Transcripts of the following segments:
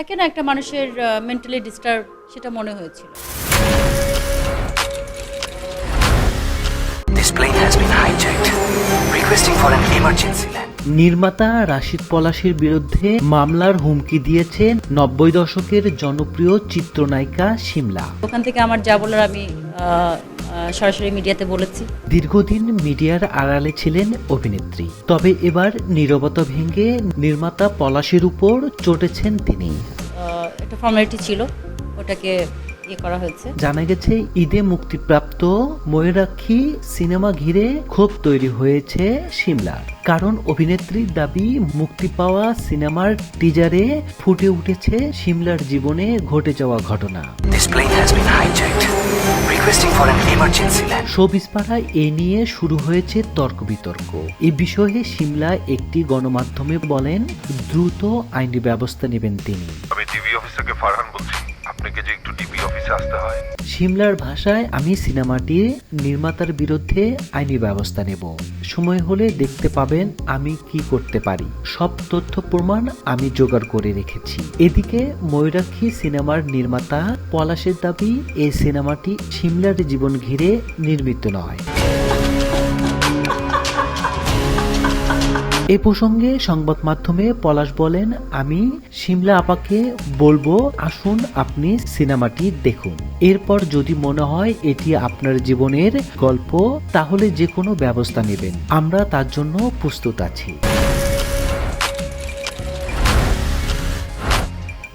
থাকে না একটা মানুষের মেন্টালি ডিস্টার্ব সেটা মনে হয়েছিল This plane has been hijacked. Requesting for an emergency land. নির্মাতা রাশিদ পলাশের বিরুদ্ধে মামলার হুমকি দিয়েছেন নব্বই দশকের জনপ্রিয় চিত্রনায়িকা শিমলা ওখান থেকে আমার যা বলার আমি সরাসরি মিডিয়াতে বলেছি। দীর্ঘদিন মিডিয়ার আড়ালে ছিলেন অভিনেত্রী তবে এবার নীরবতা ভেঙে নির্মাতা পলাশের উপর চটেছেন তিনি। একটা ফর্মালিটি ছিল ওটাকে ইয়ে করা হয়েছে। জানা গেছে ঈদে মুক্তিপ্রাপ্ত ময়ূরাক্ষী সিনেমা ঘিরে ক্ষোভ তৈরি হয়েছে সিমলার কারণ অভিনেত্রীর দাবি মুক্তি পাওয়া সিনেমার টিজারে ফুটে উঠেছে সিমলার জীবনে ঘটে যাওয়া ঘটনা। Emergency land. শোবিসপাড়ায় এ নিয়ে শুরু হয়েছে তর্ক বিতর্ক। এ বিষয়ে সিমলা একটি গণমাধ্যমে বলেন দ্রুত আইনি ব্যবস্থা নেবেন তিনি। আমি টিভি অফিস থেকে ফারহান বলছি। আপনাকে যে একটু টিভি অফিসে আসতে হয়। সিমলার ভাষায় আমি সিনেমাটি নির্মাতার বিরুদ্ধে আইনি ব্যবস্থা নেব। সময় হলে দেখতে পাবেন আমি কি করতে পারি। সব তথ্য প্রমাণ আমি জোগাড় করে রেখেছি। এদিকে ময়ূরাক্ষী সিনেমার নির্মাতা পলাশের দাবি, এই সিনেমাটি সিমলার জীবন ঘিরে নির্মিত নয়। এ প্রসঙ্গে সংবাদ মাধ্যমে পলাশ বলেন, আমি সিমলা আপাকে বলব, আসুন আপনি সিনেমাটি দেখুন। এরপর যদি মনে হয় এটি আপনার জীবনের গল্প, তাহলে যে কোনো ব্যবস্থা নেবেন। আমরা তার জন্য প্রস্তুত আছি।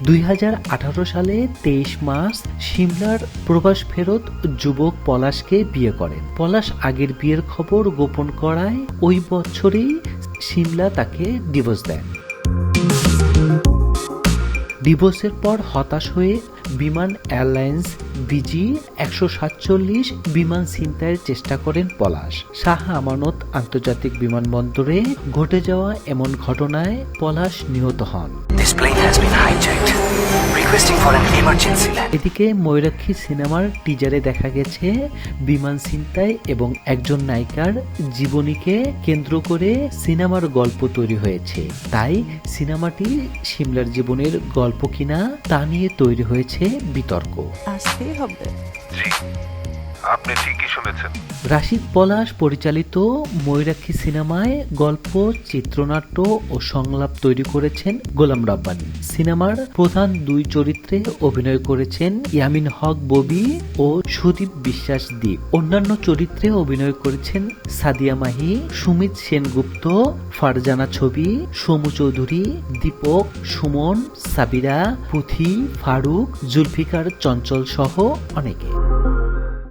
দুই হাজার আঠারো সালে তেইশ মার্চ সিমলার প্রবাস ফেরত যুবক পলাশকে বিয়ে করেন। পলাশ আগের বিয়ের খবর গোপন করায় ওই বছরই সিমলা তাকে ডিভোর্স দেন ডিভোর্সের পর হতাশ হয়ে বিমান এয়ারলাইন্স বিজি একশো সাতচল্লিশ বিমান ছিনতাইয়ের চেষ্টা করেন পলাশ শাহ আমানত আন্তর্জাতিক বিমানবন্দরে ঘটে যাওয়া এমন ঘটনায় পলাশ নিহত হন This plane has been hijacked. Requesting for an emergency land. এদিকে ময়ূরাক্ষী সিনেমার টিজারে দেখা গেছে বিমান ছিনতাই এবং একজন নায়িকার জীবনীকে কেন্দ্র করে সিনেমার গল্প তৈরি হয়েছে তাই সিনেমাটি সিমলার জীবনের গল্প কিনা তা নিয়ে তৈরি হয়েছে বিতর্ক হবে। আপনি ঠিকই শুনেছেন। রাশিদ পলাশ পরিচালিত ময়ূরাক্ষী সিনেমায় গল্প, চিত্রনাট্য ও সংলাপ তৈরি করেছেন গোলাম রাব্বানি। সিনেমার প্রধান দুই চরিত্রে অভিনয় করেছেন ইয়ামিন হক ববি ও সুদীপ বিশ্বাস দ্বীপ অন্যান্য চরিত্রে অভিনয় করেছেন সাদিয়া মাহি, সুমিত সেনগুপ্ত, ফারজানা ছবি, সমু চৌধুরী, দীপক, সুমন, সাবিরা, পুথি, ফারুক, জুলফিকার চঞ্চল সহ অনেকে।